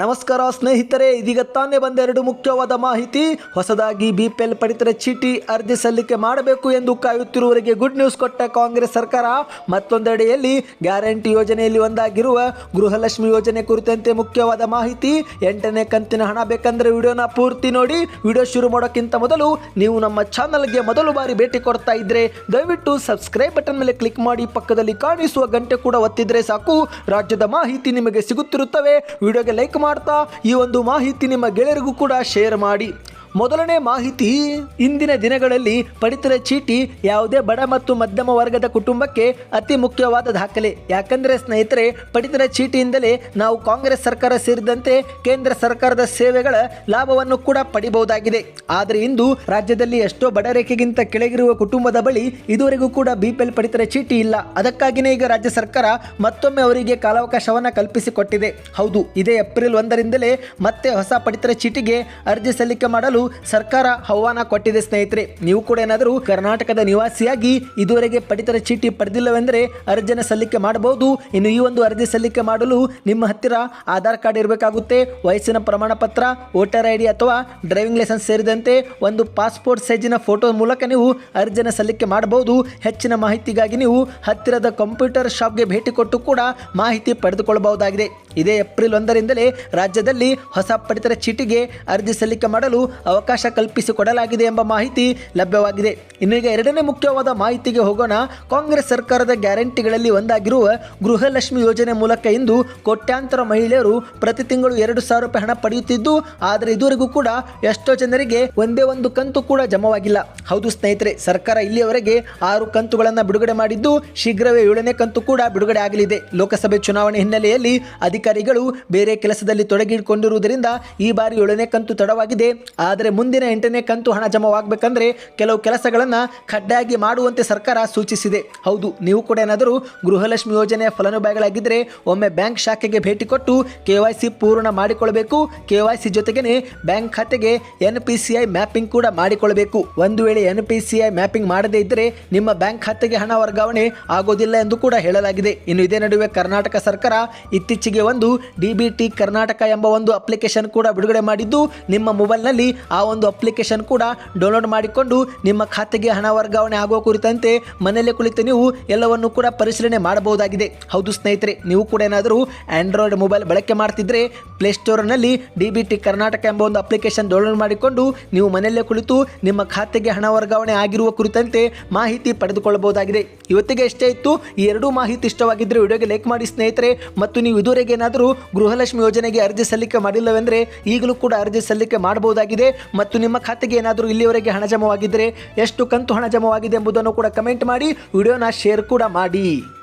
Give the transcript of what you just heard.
ನಮಸ್ಕಾರ ಸ್ನೇಹಿತರೆ, ಇದೀಗ ತಾನೇ ಬಂದ ಎರಡು ಮುಖ್ಯವಾದ ಮಾಹಿತಿ. ಹೊಸದಾಗಿ ಬಿಪಿಎಲ್ ಪಡಿತರ ಚೀಟಿ ಅರ್ಜಿ ಸಲ್ಲಿಕೆ ಮಾಡಬೇಕು ಎಂದು ಕಾಯುತ್ತಿರುವವರಿಗೆ ಗುಡ್ ನ್ಯೂಸ್ ಕೊಟ್ಟ ಕಾಂಗ್ರೆಸ್ ಸರ್ಕಾರ. ಮತ್ತೊಂದೆಡೆಯಲ್ಲಿ ಗ್ಯಾರಂಟಿ ಯೋಜನೆಯಲ್ಲಿ ಒಂದಾಗಿರುವ ಗೃಹಲಕ್ಷ್ಮಿ ಯೋಜನೆ ಕುರಿತಂತೆ ಮುಖ್ಯವಾದ ಮಾಹಿತಿ. ಎಂಟನೇ ಕಂತಿನ ಹಣ ಬೇಕಂದ್ರೆ ವಿಡಿಯೋನ ಪೂರ್ತಿ ನೋಡಿ. ವಿಡಿಯೋ ಶುರು ಮಾಡೋಕ್ಕಿಂತ ಮೊದಲು ನೀವು ನಮ್ಮ ಚಾನಲ್ಗೆ ಮೊದಲು ಬಾರಿ ಭೇಟಿ ಕೊಡ್ತಾ ಇದ್ರೆ ದಯವಿಟ್ಟು ಸಬ್ಸ್ಕ್ರೈಬ್ ಬಟನ್ ಮೇಲೆ ಕ್ಲಿಕ್ ಮಾಡಿ. ಪಕ್ಕದಲ್ಲಿ ಕಾಣಿಸುವ ಗಂಟೆ ಕೂಡ ಒತ್ತಿದ್ರೆ ಸಾಕು. ರಾಜ್ಯದ ಮಾಹಿತಿ ನಿಮಗೆ ಸಿಗುತ್ತಿರುತ್ತವೆ. ವಿಡಿಯೋಗೆ ಲೈಕ್ ಮಾಡ್ತಾ ಈ ಒಂದು ಮಾಹಿತಿ ನಿಮ್ಮ ಗೆಳೆಯರಿಗೂ ಕೂಡ ಶೇರ್ ಮಾಡಿ. ಮೊದಲನೇ ಮಾಹಿತಿ, ಇಂದಿನ ದಿನಗಳಲ್ಲಿ ಪಡಿತರ ಚೀಟಿ ಯಾವುದೇ ಬಡ ಮತ್ತು ಮಧ್ಯಮ ವರ್ಗದ ಕುಟುಂಬಕ್ಕೆ ಅತಿ ಮುಖ್ಯವಾದ ದಾಖಲೆ. ಯಾಕಂದ್ರೆ ಸ್ನೇಹಿತರೆ, ಪಡಿತರ ಚೀಟಿಯಿಂದಲೇ ನಾವು ಕಾಂಗ್ರೆಸ್ ಸರ್ಕಾರ ಸೇರಿದಂತೆ ಕೇಂದ್ರ ಸರ್ಕಾರದ ಸೇವೆಗಳ ಲಾಭವನ್ನು ಕೂಡ ಪಡಿಬಹುದಾಗಿದೆ. ಆದರೆ ಇಂದು ರಾಜ್ಯದಲ್ಲಿ ಎಷ್ಟೋ ಬಡ ರೇಖೆಗಿಂತ ಕೆಳಗಿರುವ ಕುಟುಂಬದ ಬಳಿ ಇದುವರೆಗೂ ಕೂಡ ಬಿಪಿಎಲ್ ಪಡಿತರ ಚೀಟಿ ಇಲ್ಲ. ಅದಕ್ಕಾಗಿಯೇ ಈಗ ರಾಜ್ಯ ಸರ್ಕಾರ ಮತ್ತೊಮ್ಮೆ ಅವರಿಗೆ ಕಾಲಾವಕಾಶವನ್ನು ಕಲ್ಪಿಸಿಕೊಟ್ಟಿದೆ. ಹೌದು, ಇದೇ ಏಪ್ರಿಲ್ ಒಂದರಿಂದಲೇ ಮತ್ತೆ ಹೊಸ ಪಡಿತರ ಚೀಟಿಗೆ ಅರ್ಜಿ ಸಲ್ಲಿಕೆ ಮಾಡಲು ಸರ್ಕಾರ ಆಹ್ವಾನ ಕೊಟ್ಟಿದೆ, ಸ್ನೇಹಿತರೆ. ನೀವು ಕೂಡ ಏನಾದರೂ ಕರ್ನಾಟಕದ ನಿವಾಸಿಯಾಗಿ ಇದುವರೆಗೆ ಪಡಿತರ ಚೀಟಿ ಪಡೆದಿಲ್ಲವೆಂದರೆ ಅರ್ಜಿನ ಸಲ್ಲಿಕೆ ಮಾಡಬಹುದು. ಇನ್ನು ಈ ಒಂದು ಅರ್ಜಿ ಸಲ್ಲಿಕೆ ಮಾಡಲು ನಿಮ್ಮ ಹತ್ತಿರ ಆಧಾರ್ ಕಾರ್ಡ್ ಇರಬೇಕಾಗುತ್ತೆ. ವಯಸ್ಸಿನ ಪ್ರಮಾಣ ಪತ್ರ ವೋಟರ್ ಐ ಡಿ ಅಥವಾ ಡ್ರೈವಿಂಗ್ ಲೈಸೆನ್ಸ್ ಸೇರಿದಂತೆ ಒಂದು ಪಾಸ್ಪೋರ್ಟ್ ಸೈಜಿನ ಫೋಟೋ ಮೂಲಕ ನೀವು ಅರ್ಜಿನ ಸಲ್ಲಿಕೆ ಮಾಡಬಹುದು. ಹೆಚ್ಚಿನ ಮಾಹಿತಿಗಾಗಿ ನೀವು ಹತ್ತಿರದ ಕಂಪ್ಯೂಟರ್ ಶಾಪ್ಗೆ ಭೇಟಿ ಕೊಟ್ಟು ಕೂಡ ಮಾಹಿತಿ ಪಡೆದುಕೊಳ್ಳಬಹುದಾಗಿದೆ. ಇದೇ ಏಪ್ರಿಲ್ ಒಂದರಿಂದಲೇ ರಾಜ್ಯದಲ್ಲಿ ಹೊಸ ಪಡಿತರ ಚೀಟಿಗೆ ಅರ್ಜಿ ಸಲ್ಲಿಕೆ ಮಾಡಲು ಅವಕಾಶ ಕಲ್ಪಿಸಿಕೊಡಲಾಗಿದೆ ಎಂಬ ಮಾಹಿತಿ ಲಭ್ಯವಾಗಿದೆ. ಇನ್ನು ಈಗ ಎರಡನೇ ಮುಖ್ಯವಾದ ಮಾಹಿತಿಗೆ ಹೋಗೋಣ. ಕಾಂಗ್ರೆಸ್ ಸರ್ಕಾರದ ಗ್ಯಾರಂಟಿಗಳಲ್ಲಿ ಒಂದಾಗಿರುವ ಗೃಹಲಕ್ಷ್ಮಿ ಯೋಜನೆ ಮೂಲಕ ಇಂದು ಕೋಟ್ಯಾಂತರ ಮಹಿಳೆಯರು ಪ್ರತಿ ತಿಂಗಳು ಎರಡು ಸಾವಿರ ರೂಪಾಯಿ ಹಣ ಪಡೆಯುತ್ತಿದ್ದು, ಆದರೆ ಇದುವರೆಗೂ ಕೂಡ ಎಷ್ಟೋ ಜನರಿಗೆ ಒಂದೇ ಒಂದು ಕಂತು ಕೂಡ ಜಮವಾಗಿಲ್ಲ. ಹೌದು ಸ್ನೇಹಿತರೆ, ಸರ್ಕಾರ ಇಲ್ಲಿಯವರೆಗೆ ಆರು ಕಂತುಗಳನ್ನು ಬಿಡುಗಡೆ ಮಾಡಿದ್ದು, ಶೀಘ್ರವೇ ಏಳನೇ ಕಂತು ಕೂಡ ಬಿಡುಗಡೆ ಆಗಲಿದೆ. ಲೋಕಸಭೆ ಚುನಾವಣೆ ಹಿನ್ನೆಲೆಯಲ್ಲಿ ಅಧಿಕಾರಿಗಳು ಬೇರೆ ಕೆಲಸದಲ್ಲಿ ತೊಡಗಿಕೊಂಡಿರುವುದರಿಂದ ಈ ಬಾರಿ ಏಳನೇ ಕಂತು ತಡವಾಗಿದೆ. ಆದರೆ ಮುಂದಿನ ಎಂಟನೇ ಕಂತು ಹಣ ಜಮವಾಗಬೇಕಂದ್ರೆ ಕೆಲವು ಕೆಲಸಗಳನ್ನು ಕಡ್ಡಾಯಾಗಿ ಮಾಡುವಂತೆ ಸರ್ಕಾರ ಸೂಚಿಸಿದೆ. ಹೌದು, ನೀವು ಕೂಡ ಏನಾದರೂ ಗೃಹಲಕ್ಷ್ಮಿ ಯೋಜನೆಯ ಫಲಾನುಭವಿಗಳಾಗಿದ್ದರೆ ಒಮ್ಮೆ ಬ್ಯಾಂಕ್ ಶಾಖೆಗೆ ಭೇಟಿ ಕೊಟ್ಟು ಕೆ ಪೂರ್ಣ ಮಾಡಿಕೊಳ್ಳಬೇಕು ಕೆ ವೈ ಸಿ ಜೊತೆಗೇನೆ ಬ್ಯಾಂಕ್ ಖಾತೆಗೆ ಎನ್ ಮ್ಯಾಪಿಂಗ್ ಕೂಡ ಮಾಡಿಕೊಳ್ಳಬೇಕು ಒಂದು ವೇಳೆ ಎನ್ ಮ್ಯಾಪಿಂಗ್ ಮಾಡದೇ ಇದ್ದರೆ ನಿಮ್ಮ ಬ್ಯಾಂಕ್ ಖಾತೆಗೆ ಹಣ ವರ್ಗಾವಣೆ ಆಗೋದಿಲ್ಲ ಎಂದು ಕೂಡ ಹೇಳಲಾಗಿದೆ. ಇನ್ನು ಇದೇ ನಡುವೆ ಕರ್ನಾಟಕ ಸರ್ಕಾರ ಇತ್ತೀಚೆಗೆ ಡಿ ಬಿ ಟಿ ಕರ್ನಾಟಕ ಎಂಬ ಒಂದು ಅಪ್ಲಿಕೇಶನ್ ಕೂಡ ಬಿಡುಗಡೆ ಮಾಡಿದ್ದು, ನಿಮ್ಮ ಮೊಬೈಲ್ನಲ್ಲಿ ಆ ಒಂದು ಅಪ್ಲಿಕೇಶನ್ ಕೂಡ ಡೌನ್ಲೋಡ್ ಮಾಡಿಕೊಂಡು ನಿಮ್ಮ ಖಾತೆಗೆ ಹಣ ವರ್ಗಾವಣೆ ಆಗುವ ಕುರಿತಂತೆ ಮನೆಯಲ್ಲೇ ಕುಳಿತು ನೀವು ಎಲ್ಲವನ್ನು ಕೂಡ ಪರಿಶೀಲನೆ ಮಾಡಬಹುದಾಗಿದೆ. ಹೌದು ಸ್ನೇಹಿತರೆ, ನೀವು ಕೂಡ ಏನಾದರೂ ಆಂಡ್ರಾಯ್ಡ್ ಮೊಬೈಲ್ ಬಳಕೆ ಮಾಡ್ತಿದ್ರೆ ಪ್ಲೇಸ್ಟೋರ್ನಲ್ಲಿ ಡಿ ಬಿ ಟಿ ಕರ್ನಾಟಕ ಎಂಬ ಒಂದು ಅಪ್ಲಿಕೇಶನ್ ಡೌನ್ಲೋಡ್ ಮಾಡಿಕೊಂಡು ನೀವು ಮನೆಯಲ್ಲೇ ಕುಳಿತು ನಿಮ್ಮ ಖಾತೆಗೆ ಹಣ ವರ್ಗಾವಣೆ ಆಗಿರುವ ಕುರಿತಂತೆ ಮಾಹಿತಿ ಪಡೆದುಕೊಳ್ಳಬಹುದಾಗಿದೆ. ಇವತ್ತಿಗೆ ಇಷ್ಟೇ ಇತ್ತು, ಈ ಎರಡೂ ಮಾಹಿತಿ ಇಷ್ಟವಾಗಿದ್ದರೆ ವಿಡಿಯೋಗೆ ಲೈಕ್ ಮಾಡಿ ಸ್ನೇಹಿತರೆ, ಮತ್ತು ನೀವು ಇದುವರೆಗೆ ಏನಾದರೂ ಗೃಹಲಕ್ಷ್ಮಿ ಯೋಜನೆಗೆ ಅರ್ಜಿ ಸಲ್ಲಿಕೆ ಮಾಡಿಲ್ಲವೆಂದರೆ ಈಗಲೂ ಕೂಡ ಅರ್ಜಿ ಸಲ್ಲಿಕೆ ಮಾಡಬಹುದಾಗಿದೆ. ಮತ್ತು ನಿಮ್ಮ ಖಾತೆಗೆ ಏನಾದರೂ ಇಲ್ಲಿಯವರೆಗೆ ಹಣ ಜಮವಾಗಿದ್ದರೆ ಎಷ್ಟು ಕಂತು ಹಣ ಜಮವಾಗಿದೆ ಎಂಬುದನ್ನು ಕೂಡ ಕಮೆಂಟ್ ಮಾಡಿ. ವಿಡಿಯೋನ ಶೇರ್ ಕೂಡ ಮಾಡಿ.